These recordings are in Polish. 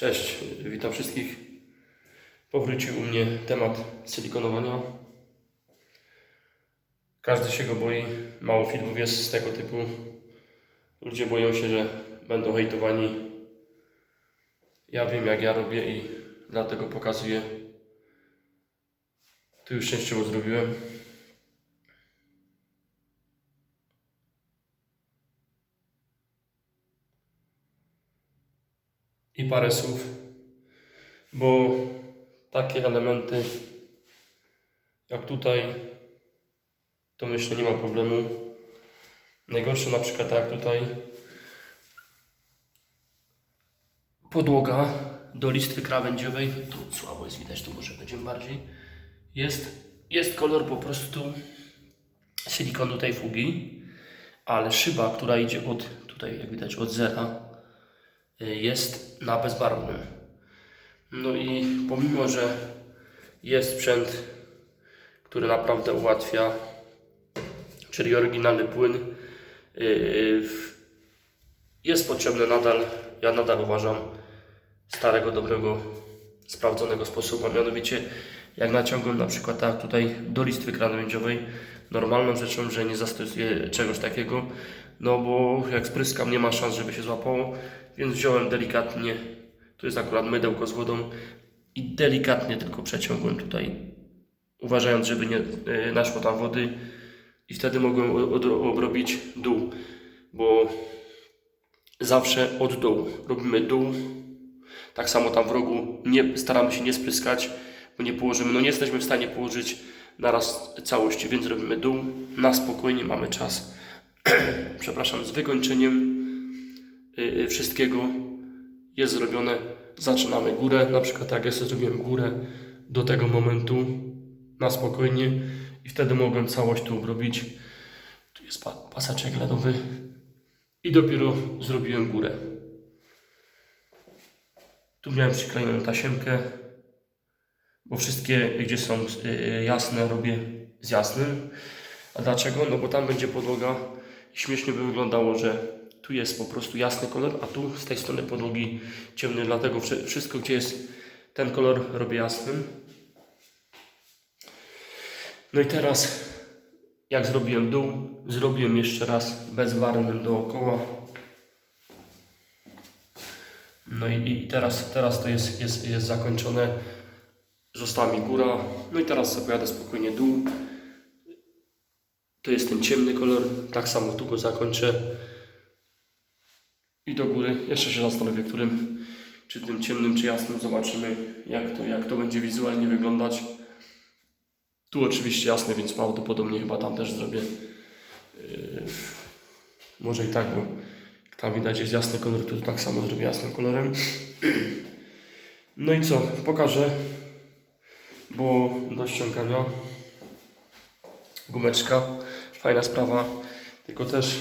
Cześć, witam wszystkich. Powrócił u mnie temat silikonowania. Każdy się go boi, mało filmów jest z tego typu. Ludzie boją się, że będą hejtowani. Ja wiem jak ja robię i dlatego pokazuję. Tu już częściowo zrobiłem. I parę słów, bo takie elementy jak tutaj, to myślę nie ma problemu. Najgorsze na przykład tak tutaj podłoga do listwy krawędziowej, tu słabo jest widać, tu może będziemy bardziej, jest, jest kolor po prostu silikonu tej fugi, ale szyba, która idzie od, tutaj jak widać od zera, jest na bezbarwnym. No i pomimo, że jest sprzęt, który naprawdę ułatwia, czyli oryginalny płyn, yy, jest potrzebny nadal, ja nadal uważam, starego, dobrego, sprawdzonego sposobu, a mianowicie jak naciągam na przykład tak tutaj do listwy krawędziowej, normalną rzeczą, że nie zastosuję czegoś takiego, no bo jak spryskam nie ma szans, żeby się złapało, więc wziąłem delikatnie, tu jest akurat mydełko z wodą i delikatnie tylko przeciągłem tutaj, uważając, żeby nie y, naszło tam wody i wtedy mogłem obrobić dół, bo zawsze od dołu robimy dół, tak samo tam w rogu nie, staramy się nie spryskać, bo nie położymy, no nie jesteśmy w stanie położyć naraz całości, więc robimy dół, na spokojnie mamy czas, przepraszam, z wykończeniem y, y, wszystkiego jest zrobione. Zaczynamy górę, na przykład jak ja sobie zrobiłem górę do tego momentu na spokojnie i wtedy mogłem całość tu obrobić. Tu jest pa- paseczek ledowy i dopiero zrobiłem górę. Tu miałem przyklejoną tasiemkę, bo wszystkie, gdzie są y, jasne, robię z jasnym. A dlaczego? No bo tam będzie podłoga śmiesznie by wyglądało, że tu jest po prostu jasny kolor, a tu z tej strony podłogi ciemny, dlatego wszy- wszystko, gdzie jest ten kolor, robię jasnym. No i teraz, jak zrobiłem dół, zrobiłem jeszcze raz bezbarwnym dookoła. No i, i teraz, teraz to jest, jest, jest zakończone. Została mi góra. No i teraz sobie pojadę spokojnie dół. To jest ten ciemny kolor. Tak samo tu go zakończę. I do góry. Jeszcze się zastanowię, którym, czy tym ciemnym, czy jasnym. Zobaczymy, jak to, jak to będzie wizualnie wyglądać. Tu oczywiście jasny, więc prawdopodobnie chyba tam też zrobię. Yy, może i tak, bo tam widać jest jasny kolor, to tak samo zrobię jasnym kolorem. No i co? Pokażę, bo do ściągania gumeczka, fajna sprawa, tylko też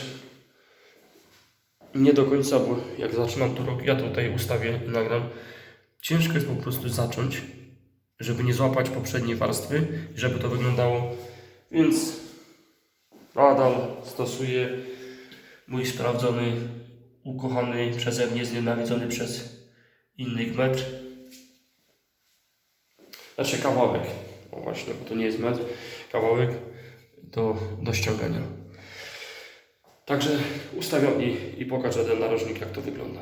nie do końca, bo jak zaczynam to robić, ja tutaj ustawię i nagram, ciężko jest po prostu zacząć, żeby nie złapać poprzedniej warstwy, żeby to wyglądało, więc nadal stosuję mój sprawdzony, ukochany przeze mnie, znienawidzony przez innych metr. Znaczy kawałek, o właśnie, bo to nie jest metr, kawałek do, do ściągania. Także ustawiam i, i pokażę ten narożnik, jak to wygląda.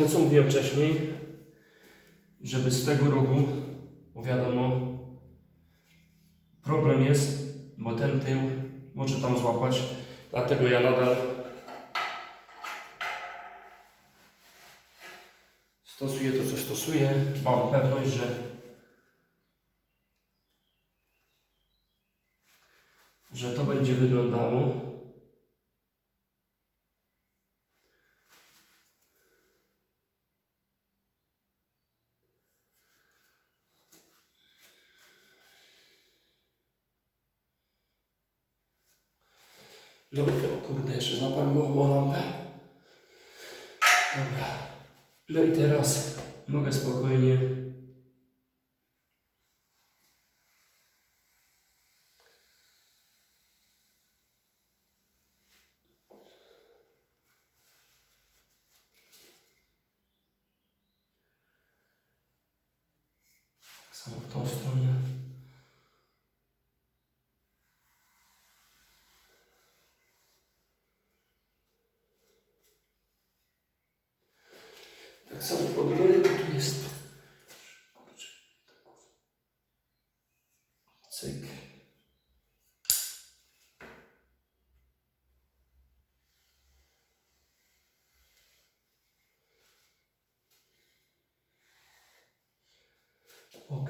To co mówiłem wcześniej, żeby z tego rogu, bo wiadomo, problem jest, bo ten tył może tam złapać, dlatego ja nadal stosuję to, co stosuję. Mam pewność, że że to będzie wyglądało. No o kurde, jeszcze zapaliło lampę. Dobra. No i teraz mogę spokojnie tak samo w tą stronę. Tak samo po drugiej, tu jest. Cyk. Okej.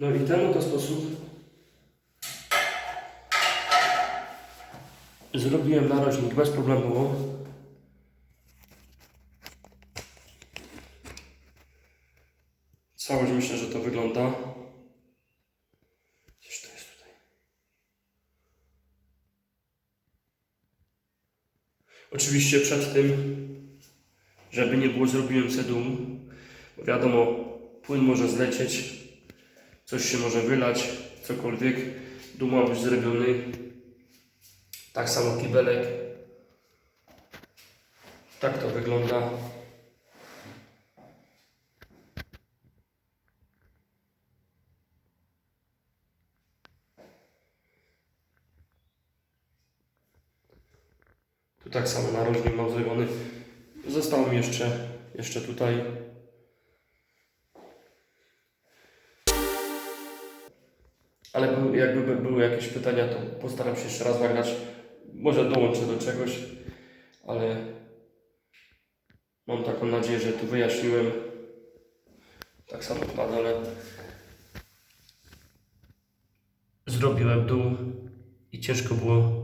No i w ten oto sposób zrobiłem narożnik bezproblemowo. Całość myślę, że to wygląda. Gdzież to jest tutaj? Oczywiście przed tym, żeby nie było, zrobiłem sedum. Bo wiadomo, płyn może zlecieć, coś się może wylać, cokolwiek. Dół ma być zrobiony. Tak samo kibelek. Tak to wygląda. Tu tak samo narożnik mam zrobiony. Zostało mi jeszcze, jeszcze tutaj Ale był, jakby by- były jakieś pytania, to postaram się jeszcze raz nagrać. Może dołączę do czegoś, ale mam taką nadzieję, że tu wyjaśniłem. Tak samo na dole. Zrobiłem dół i ciężko było.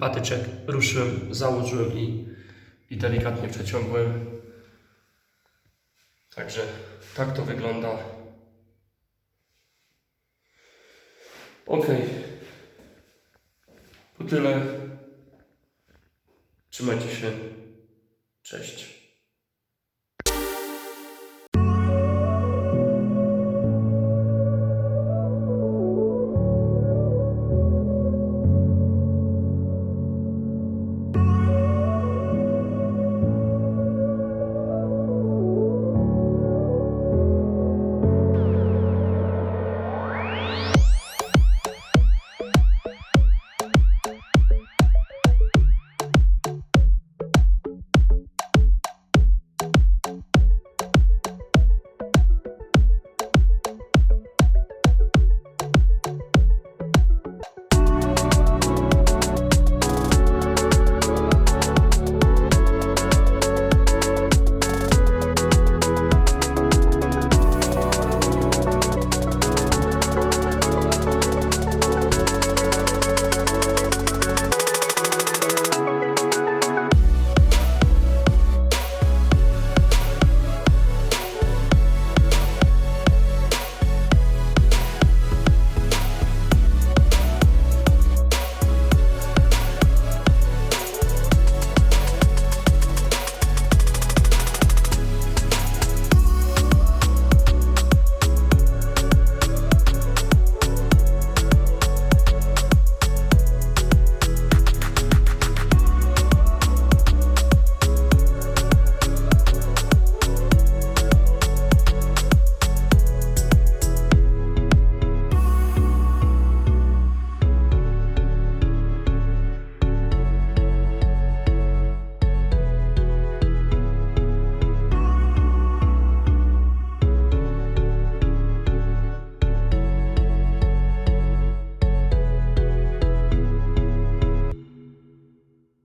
Patyczek ruszyłem, założyłem i, i delikatnie przeciągłem. Także tak to wygląda. Okej. To tyle. Trzymajcie się. Cześć.